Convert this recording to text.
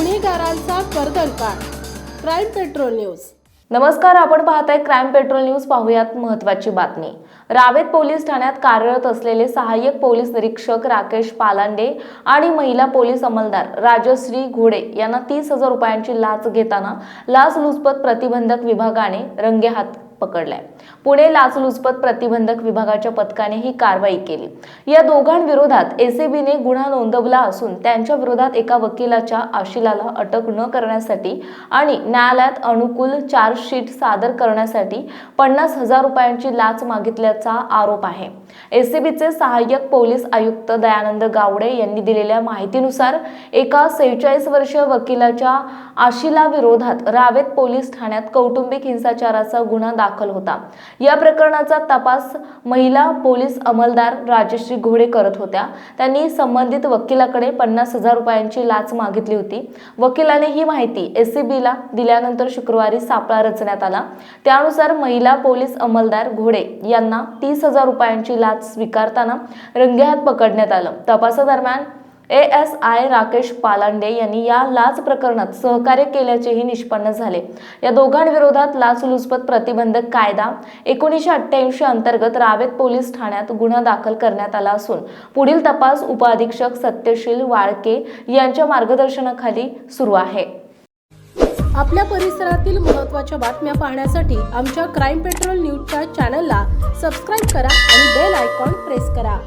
गुन्हेगारांचा वर्दलकार crime petrol news नमस्कार आपण पाहताय क्राईम पेट्रोल न्यूज पाहूयात महत्वाची बातमी. रावेत पोलीस ठाण्यात कार्यरत असलेले सहाय्यक पोलीस निरीक्षक राकेश पालांडे आणि महिला पोलीस अंमलदार राजश्री घोडे यांना तीस हजार रुपयांची लाच घेताना लाचलुचपत प्रतिबंधक विभागाने रंगेहात पकडलाय. पुणे लाचलुचपत प्रतिबंधक विभागाच्या पथकाने ही कारवाई केली. या दोघांविरोधात एसीबीने गुन्हा नोंदवला असून त्यांच्या विरोधात एका वकिलाच्या आशिलाला अटक न करण्यासाठी आणि न्यायालयात अनुकूल चार्जशीट सादर करण्यासाठी पन्नास हजार रुपयांची लाच मागितल्याचा आरोप आहे. एसीबीचे सहाय्यक पोलीस आयुक्त दयानंद गावडे यांनी दिलेल्या माहितीनुसार एका सेहेचाळीस वर्षीय वकिलाच्या आशिला विरोधात रावेत पोलीस ठाण्यात कौटुंबिक हिंसाचाराचा गुन्हा दाखल दाखल होता. या प्रकरणाचा तपास महिला पोलीस अंमलदार राजश्री घोडे करत होत्या. त्यांनी संबंधित वकिलाकडे पन्नास हजार रुपयांची लाच मागितली होती. वकिलाने ही माहिती एस ला दिल्यानंतर शुक्रवारी सापळा रचण्यात आला. त्यानुसार महिला पोलीस अंमलदार घोडे यांना तीस हजार रुपयांची लाच स्वीकारताना रंगेहात पकडण्यात आलं. तपासादरम्यान A S I Rakesh Palande यांनी या लाच प्रकरणात सहकार्य केल्याचेही निष्पन्न झाले. या दोघांविरोधात लाचलुचपत प्रतिबंधक कायदा एकोणीसशे अठ्ठ्याऐंशी अंतर्गत रावेत पोलीस ठाण्यात गुन्हा दाखल करण्यात आला असून पुढील तपास उपअधीक्षक सत्यशील वाळके यांच्या मार्गदर्शनाखाली सुरू आहे. आपल्या परिसरातील महत्त्वाच्या बातम्या पाहण्यासाठी आमच्या क्राईम पेट्रोल न्यूजच्या चॅनलला सबस्क्राईब करा आणि बेल आयकॉन प्रेस करा.